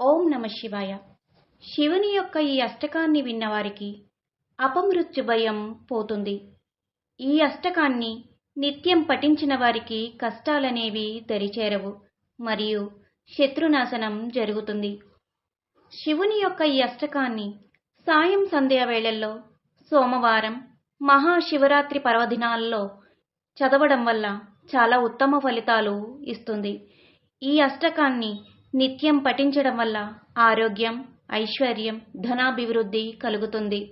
ఓం నమ శివాయ. శివుని యొక్క ఈ అష్టకాన్ని విన్నవారికి అపమృత్యు భయం పోతుంది. ఈ అష్టకాన్ని నిత్యం పఠించిన వారికి కష్టాలనేవి దరిచేరవు మరియు శత్రునాశనం జరుగుతుంది. శివుని యొక్క ఈ అష్టకాన్ని సాయం సంధ్యా వేళల్లో సోమవారం మహాశివరాత్రి పర్వదినాల్లో చదవడం వల్ల చాలా ఉత్తమ ఫలితాలు ఇస్తుంది. ఈ అష్టకాన్ని నిత్యం పఠించడం వల్ల ఆరోగ్యం ఐశ్వర్యం ధనాభివృద్ధి కలుగుతుంది.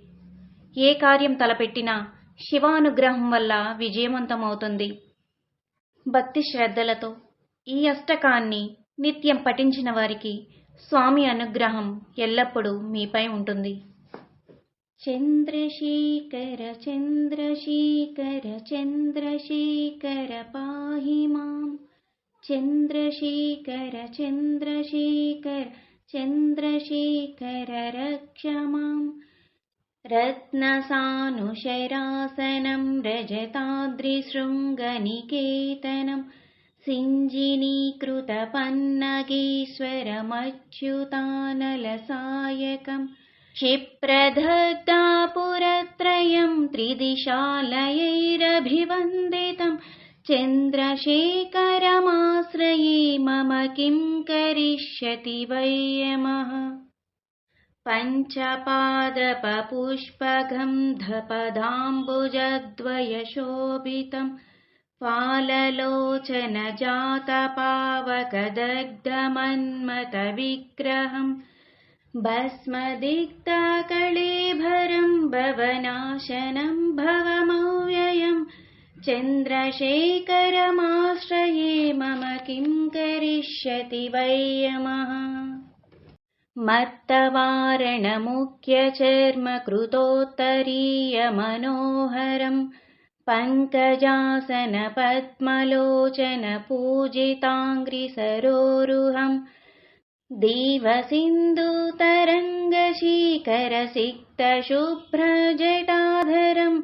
ఏ కార్యం తలపెట్టినా శివానుగ్రహం వల్ల విజయవంతమవుతుంది. భక్తి శ్రద్ధలతో ఈ అష్టకాన్ని నిత్యం పఠించిన వారికి స్వామి అనుగ్రహం ఎల్లప్పుడూ మీపై ఉంటుంది. చంద్రశేఖర చంద్రశేఖర చంద్రశేఖర పాహి మాం. चन्द्रशेखर चन्द्रशेखर चन्द्रशेखर रक्ष माम्। रत्नसानुशरासनं रजताद्रिशृङ्गनिकेतनं सिञ्जिनीकृतपन्नगीश्वरमच्युतानलसायकम् क्षिप्रधत्ता पुरत्रयं त्रिदिशालयैरभिवन्दितम्। चन्द्रशेखरमाश्रये मम किं करिष्यति वै यमः पञ्चपादपपुष्पगन्धपदाम्बुजद्वयशोभितं फाललोचनजातपावकदग्धमन्मथविग्रहम् भस्मदिग्धकळेभरं भवनाशनं भवमव्ययम् चन्द्रशेखरमाश्रये मम किं करिष्यति वै यमः मत्तवारणमुख्यचर्मकृतोत्तरीयमनोहरं पङ्कजासनपद्मलोचनपूजिताङ्घ्रिसरोरुहम् दीवसिन्धुतरङ्गशीकरसिक्तशुभ्रजटाधरं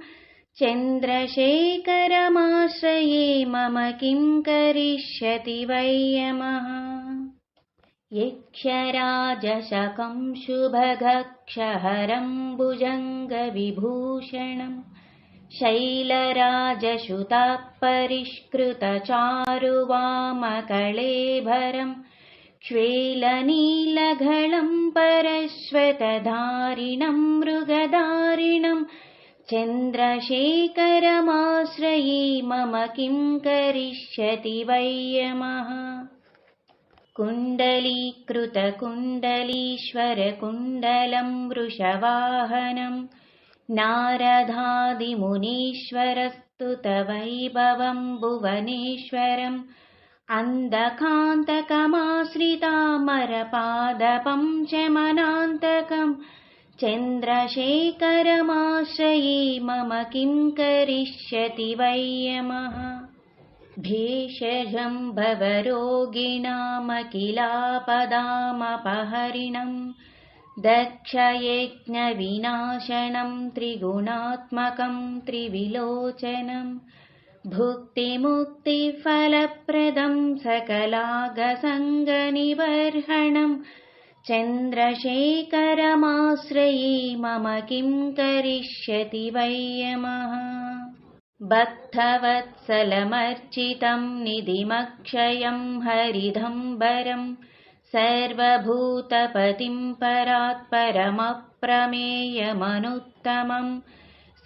चन्द्रशेखरमाश्रये मम किं करिष्यति वै यमः यक्षराजशकं शुभगक्षहरं भुजङ्गविभूषणं शैलराजसुतापरिष्कृतचारुवामकळेभरं क्ष्वेलनीलघलं परश्वतधारिणं मृगधारिणं चन्द्रशेखरमाश्रये मम किं करिष्यति वै यमः? कुण्डलीकृतकुण्डलीश्वरकुण्डलं वृषवाहनं नारदादिमुनीश्वरस्तुतवैभवं भुवनेश्वरम् अन्धकान्तकमाश्रितामरपादपं च मनान्तकं चन्द्रशेखरमाश्रये मम किं करिष्यति वै यमः भेषजं भवरोगिणामखिलापदामपहरिणं दक्षयज्ञविनाशनं त्रिगुणात्मकं त्रिविलोचनं भुक्तिमुक्तिफलप्रदं सकलागसङ्गनिबर्हणं चन्द्रशेखरमाश्रये मम किं करिष्यति वै यमः भक्तवत्सलमर्चितं निधिमक्षयं हरिदम्बरं सर्वभूतपतिं परात्परमप्रमेयमनुत्तमं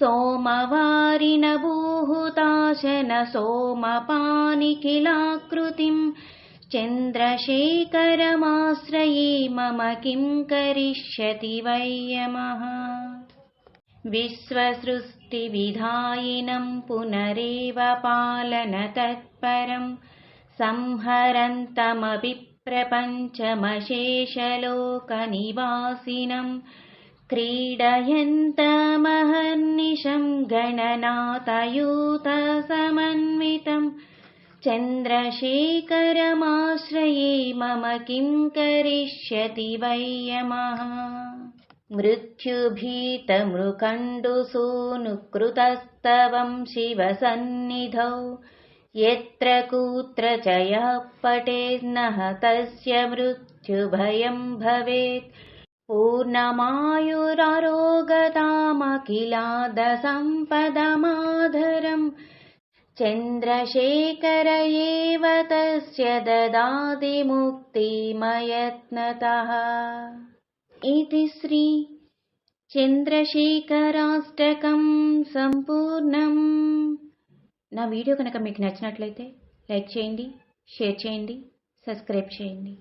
सोमवारिणभूहुताशन सोमपानिखिलाकृतिं चन्द्रशेखरमाश्रये मम किं करिष्यति वै यमः विश्वसृष्टिविधायिनं पुनरेव पालनतत्परं संहरन्तमपि प्रपञ्चमशेषलोकनिवासिनं क्रीडयन्तमहर्निशं गणनाथयूतसमन्वितं चन्द्रशेखरमाश्रये मम किं करिष्यति वै यमः? मृत्युभीतमृकण्डुसूनुकृतस्तवं शिवसन्निधौ। यत्र कुत्र च यः पठेन्नः तस्य मृत्यु मृत्युभयं भवेत्। पूर्णमायुरारोगतामखिलादसम्पदमाधरम् चन्द्रशेखर एव तस्य ददाति मुक्तिमयत्नतः इति श्री చంద్రశేఖరాష్టకం సంపూర్ణం నా వీడియో కనుక మీకు నచ్చినట్లయితే లైక్ చేయండి షేర్ చేయండి సబ్స్క్రైబ్ చేయండి